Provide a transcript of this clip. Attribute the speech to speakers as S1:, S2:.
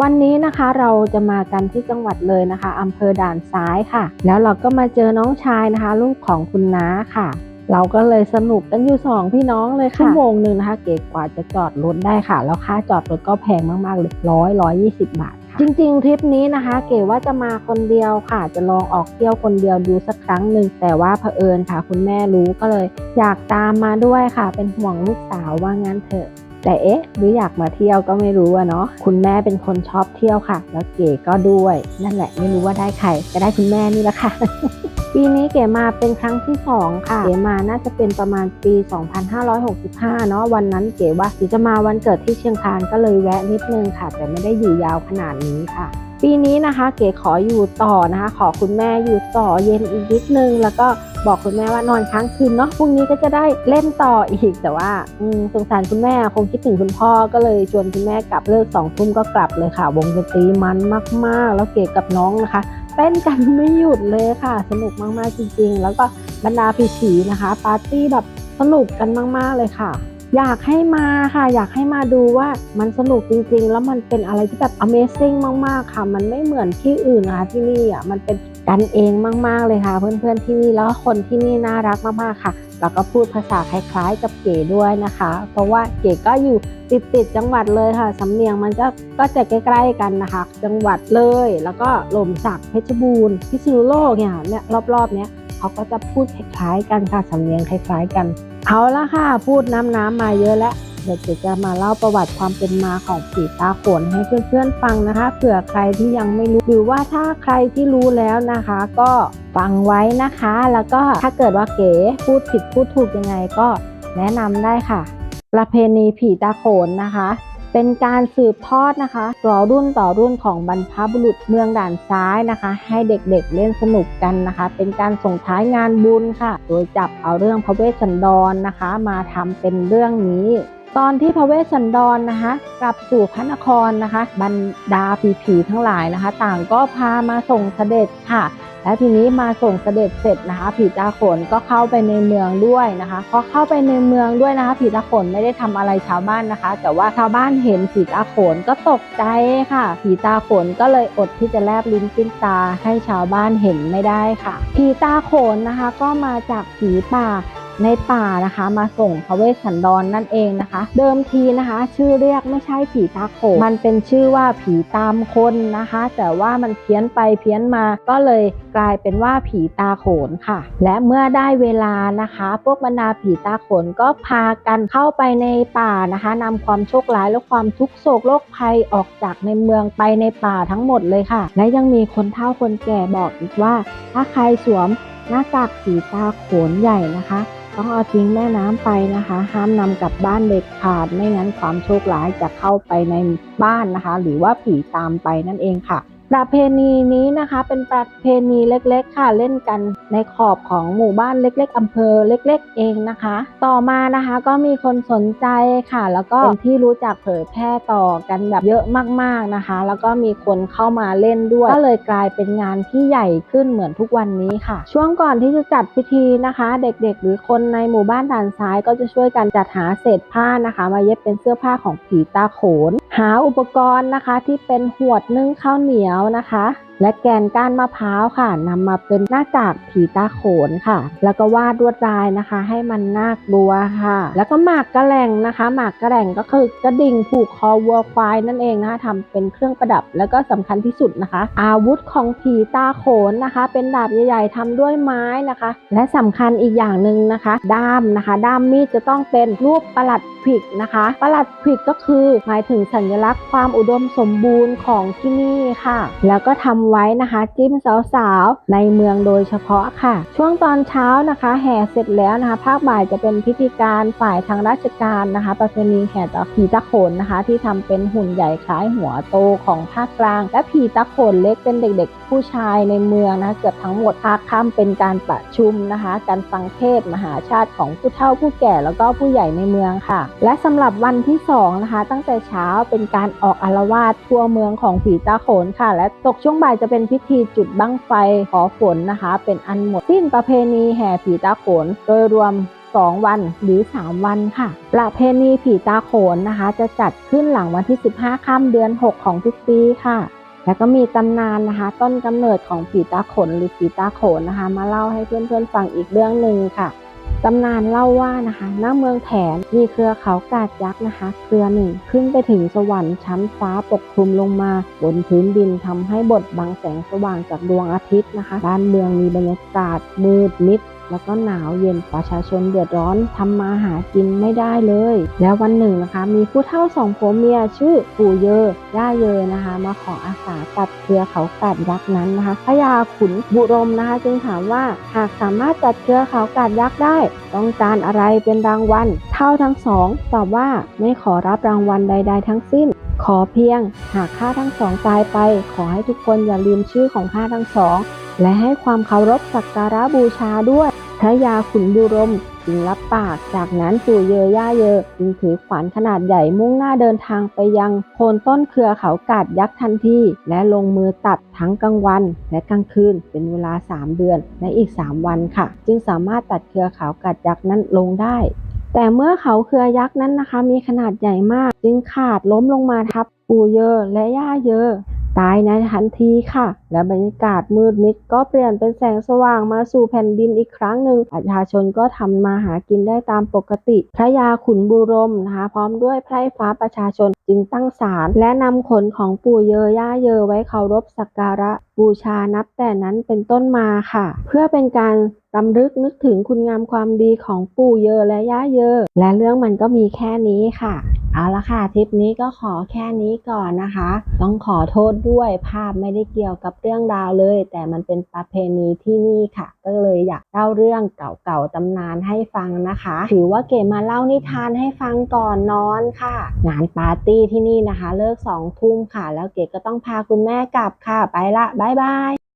S1: วันนี้นะคะเราจะมากันที่จังหวัดเลยนะคะอำเภอด่านซ้ายค่ะ แล้วเราก็มาเจอน้องชายนะคะ ลูกของคุณน้าค่ะ เราก็เลยสนุกกันอยู่สองพี่น้องเลยค่ะชั่วโมงหนึ่งนะคะ เก๋กว่าจะจอดรถได้ค่ะ แล้วค่าจอดรถก็แพงมากๆเลยร้อยร้อยยี่สิบบาทค่ะจริงๆ ทริปนี้นะคะ เก๋ว่าจะมาคนเดียวค่ะ จะลองออกเที่ยวคนเดียวดูสักครั้งหนึ่งแต่ว่าเผอิญค่ะ คุณแม่รู้ก็เลย อยากตามมาด้วยค่ะ เป็นห่วงลูกสาวว่างั้นเถอะ แต่เอ๊ะหรืออยากมาเที่ยวก็ไม่รู้อะเนาะคุณแม่เป็นคนชอบเที่ยวค่ะ แล้วเก๋ก็ด้วย นั่นแหละไม่รู้ว่าได้ใครก็ได้คุณแม่นี่แหละค่ะปีนี้เก๋มาเป็นครั้งที่ 2 ค่ะ เก๋มาน่าจะเป็นประมาณปี 2565 เนาะวันนั้นเก๋ว่าจะมาวันเกิดที่เชียงคานก็เลยแวะนิดนึงค่ะ แต่ไม่ได้อยู่ยาวขนาดนี้ค่ะ ปีนี้นะคะ เก๋ขออยู่ต่อนะคะ ขอคุณแม่อยู่ต่อเย็นอีกนิดนึงแล้วก็ บอกคุณแม่ว่านอนค้างคืนเนาะพรุ่งนี้ก็จะได้เล่นต่ออีกแต่ว่าสงสารคุณแม่คงคิดถึงคุณพ่อก็เลยชวนคุณแม่กลับเลิกสองทุ่มก็กลับเลยค่ะ วงดนตรีมันมาก ๆ แล้วเก๋กับน้องนะคะเต้นกันไม่หยุดเลยค่ะ สนุกมาก ๆ จริง ๆ แล้วก็บรรดาผีๆนะคะ ปาร์ตี้แบบสนุกกันมาก ๆ เลยค่ะอยากให้มาค่ะ อยากให้มาดูว่ามันสนุกจริง ๆ แล้วมันเป็นอะไรที่แบบ Amazing มาก ๆ ค่ะ มันไม่เหมือนที่อื่นนะคะที่นี่อะมันเป็น กันเองมาก ๆ เลยค่ะ เพื่อนๆที่นี่แล้วก็คนที่นี่น่ารักมากๆค่ะ แล้วก็พูดภาษาคล้ายๆ กับเก๋ด้วยนะคะ เพราะว่าเก๋ก็อยู่ติดๆจังหวัดเลยค่ะสำเนียงมันก็ก็จะใกล้ ๆ กันนะคะ จังหวัดเลย แล้วก็หล่มสักเพชรบูรณ์พิษณุโลกเนี่ยเนี่ยรอบๆเนี้ยเขาก็จะพูดคล้ายๆ กันค่ะสำเนียงคล้าย ๆ กัน เอาละค่ะ พูดน้ำน้ำมาเยอะแล้ว เดี๋ยวเก๋จะมาเล่าประวัติความเป็นมาของผีตาโขนให้เพื่อนๆฟังนะคะ เผื่อใครที่ยังไม่รู้หรือว่าถ้าใครที่รู้แล้วนะคะ ก็ฟังไว้นะคะ แล้วก็ถ้าเกิดว่าเก๋พูดผิดพูดถูกยังไงก็แนะนำได้ค่ะ ประเพณีผีตาโขนนะคะ เป็นการสืบทอดนะคะต่อรุ่นต่อรุ่นของบรรพบุรุษเมืองด่านซ้ายนะคะ ให้เด็กๆเล่นสนุกกันนะคะ เป็นการส่งท้ายงานบุญค่ะ โดยจับเอาเรื่องพระเวสสันดรนะคะ มาทำเป็นเรื่องนี้ ตอนที่พระเวสสันดรนนะคะ กลับสู่พระนครนะคะ บรรดาผีๆทั้งหลายนะคะ ต่างก็พามาส่งเสด็จค่ะ แล้วทีนี้มาส่งเสด็จเสร็จนะคะ ผีตาโขนก็เข้าไปในเมืองด้วยนะคะพอเข้าไปในเมืองด้วยนะคะ ผีตาโขนไม่ได้ทำอะไรชาวบ้านนะคะ แต่ว่าชาวบ้านเห็นผีตาโขนก็ตกใจค่ะ ผีตาโขนก็เลยอดที่จะแลบลิ้นปิ้นตาให้ชาวบ้านเห็นไม่ได้ค่ะ ผีตาโขนนะคะ ก็มาจากผีป่า ในป่านะคะ มาส่งพระเวสสันดรนนั่นเองนะคะ เดิมทีนะคะ ชื่อเรียกไม่ใช่ผีตาโขนมันเป็นชื่อว่าผีตามคนนะคะ แต่ว่ามันเพี้ยนไปเพี้ยนมาก็เลยกลายเป็นว่าผีตาโขนค่ะ และเมื่อได้เวลานะคะ พวกบรรดาผีตาโขนก็พากันเข้าไปในป่านะคะนำความโชคร้ายและความทุกโศกโรคภัยออกจากในเมืองไปในป่าทั้งหมดเลยค่ะ และยังมีคนเฒ่าคนแก่บอกอีกว่า ถ้าใครสวมหน้ากากผีตาโขนใหญ่นะคะ ต้องเอาทิ้งแม่น้ำไปนะคะ ห้ามนำกลับบ้านเด็ดขาด ไม่งั้นความโชคร้ายจะเข้าไปในบ้านนะคะ หรือว่าผีตามไปนั่นเองค่ะ ประเพณีนี้นะคะ เป็นประเพณีเล็กๆ ค่ะเล่นกันในขอบของหมู่บ้านเล็ก ๆอำเภอเล็ก ๆ เองนะคะ ต่อมานะคะก็มีคนสนใจค่ะ แล้วก็เป็นที่รู้จักเผยแพร่ต่อกันแบบเยอะมากๆนะคะ แล้วก็มีคนเข้ามาเล่นด้วยก็เลยกลายเป็นงานที่ใหญ่ขึ้นเหมือนทุกวันนี้ค่ะ ช่วงก่อนที่จะจัดพิธีนะคะ เด็กๆ หรือคนในหมู่บ้านด่านซ้าย ก็จะช่วยกันจัดหาเศษผ้านะคะ มาเย็บเป็นเสื้อผ้าของผีตาโขน หาอุปกรณ์นะคะ ที่เป็นหวดนึ่งข้าวเหนียวนะคะ และแกนก้านมะพร้าวค่ะนำมาเป็นหน้ากากผีตาโขนค่ะ แล้วก็วาดลวดลายนะคะ ให้มันน่ากลัวค่ะ แล้วก็หมากกระแหล่งนะคะ หมากกระแหล่งก็คือกระดิ่งผูกคอวัวควายนั่นเองนะคะทำเป็นเครื่องประดับแล้วก็สำคัญที่สุดนะคะ อาวุธของผีตาโขนนะคะ เป็นดาบใหญ่ๆทำด้วยไม้นะคะ และสำคัญอีกอย่างหนึ่งนะคะ ด้ามนะคะด้ามมีดจะต้องเป็นรูปประหลัดขิกนะคะประหลัดขิกก็คือหมายถึงสัญลักษณ์ความอุดมสมบูรณ์ของที่นี่ค่ะ แล้วก็ทำไว้นะคะ จิ้มสาวๆ ในเมืองโดยเฉพาะค่ะ ช่วงตอนเช้านะคะ แห่เสร็จแล้วนะคะ ภาคบ่ายจะเป็นพิธีการฝ่ายทางราชการนะคะ ประเพณีแห่ตะผีตะโขนนะคะ ที่ทำเป็นหุ่นใหญ่คล้ายหัวโตของภาคกลาง และผีตะโขนเล็กเป็นเด็ก ๆ ผู้ชายในเมืองนะคะเกือบทั้งหมดภาคค่ำเป็นการประชุมนะคะ การฟังเทศมหาชาติของผู้เฒ่าผู้แก่แล้วก็ผู้ใหญ่ในเมืองค่ะ และสำหรับวันที่สองนะคะ ตั้งแต่เช้าเป็นการออกอารวาสทั่วเมืองของผีตาโขนค่ะ และตกช่วงบ่ายจะเป็นพิธีจุดบั้งไฟขอฝนนะคะ เป็นอันหมดสิ้นประเพณีแห่ผีตาโขนโดยรวม2 วันหรือ 3 วันค่ะ ประเพณีผีตาโขนนะคะ จะจัดขึ้นหลังวันที่ 15ค่ำเดือน 6 ของทุกปีค่ะ แล้วก็มีตำนานนะคะ ต้นกำเนิดของผีตาโขนหรือผีตาโขนนะคะ มาเล่าให้เพื่อนๆฟังอีกเรื่องหนึ่งค่ะ ตำนานเล่าว่านะคะณเมืองแถนมีเครือเขากาดยักษ์นะคะ เครือหนึ่งขึ้นไปถึงสวรรค์ชั้นฟ้าปกคลุมลงมา บนพื้นดินทำให้บดบังแสงสว่างจากดวงอาทิตย์นะคะ บ้านเมืองมีบรรยากาศมืดมิด แล้วก็หนาวเย็นประชาชนเดือดร้อนทำมาหากินไม่ได้เลย แล้ววันหนึ่งนะคะ มีผู้เฒ่าสองผัวเมียชื่อปู่เยอย่าเยอนะคะ มาขออาสาตัดเครือเขากาดยักษ์นั้นนะคะพญาขุนบุรมนะคะ จึงถามว่าหากสามารถตัดเครือเขากาดยักษ์ได้ ต้องการอะไรเป็นรางวัลเท่าทั้งสองตอบว่าไม่ขอรับรางวัลใด ๆ ทั้งสิ้นขอเพียงหากข้าทั้งสองตายไป ขอให้ทุกคนอย่าลืมชื่อของข้าทั้งสอง และให้ความเคารพสักการะบูชาด้วย พระยาขุนบุรมจึงรับปาก จากนั้นปู่เยอย่าเยอจึงถือขวานขนาดใหญ่มุ่งหน้าเดินทางไปยังโคนต้นเครือเขากาดยักษ์ทันทีและลงมือตัดทั้งกลางวัน และกลางคืนเป็นเวลา 3 เดือนและอีก 3 วันค่ะ จึงสามารถตัดเครือเขากาดยักษ์นั้นลงได้แต่เมื่อเขาเครือยักษ์นั้นนะคะ มีขนาดใหญ่มาก จึงขาดล้มลงมาทับปู่เยอและย่าเยอ ตายในทันทีค่ะ และบรรยากาศมืดมิดก็เปลี่ยนเป็นแสงสว่างมาสู่แผ่นดินอีกครั้งหนึ่งประชาชนก็ทำมาหากินได้ตามปกติ พระยาขุนบุรมนะคะพร้อมด้วยไพร่ฟ้าประชาชนจึงตั้งศาลและนำขนของปู่เยอย่าเยอไว้เคารพสักการะบูชานับแต่นั้นเป็นต้นมาค่ะ เพื่อเป็นการรำลึกนึกถึงคุณงามความดีของปู่เยอและย่าเยอและเรื่องมันก็มีแค่นี้ค่ะ เอาละค่ะทริปนี้ก็ขอแค่นี้ก่อนนะคะ ต้องขอโทษด้วยภาพไม่ได้เกี่ยวกับเรื่องราวเลย แต่มันเป็นประเพณีที่นี่ค่ะ ก็เลยอยากเล่าเรื่องเก่าๆตำนานให้ฟังนะคะ ถือว่าเก๋มาเล่านิทานให้ฟังก่อนนอนค่ะ งานปาร์ตี้ที่นี่นะคะ เลิกสองทุ่มค่ะ แล้วเก๋ก็ต้องพาคุณแม่กลับค่ะ ไปละบ๊ายบาย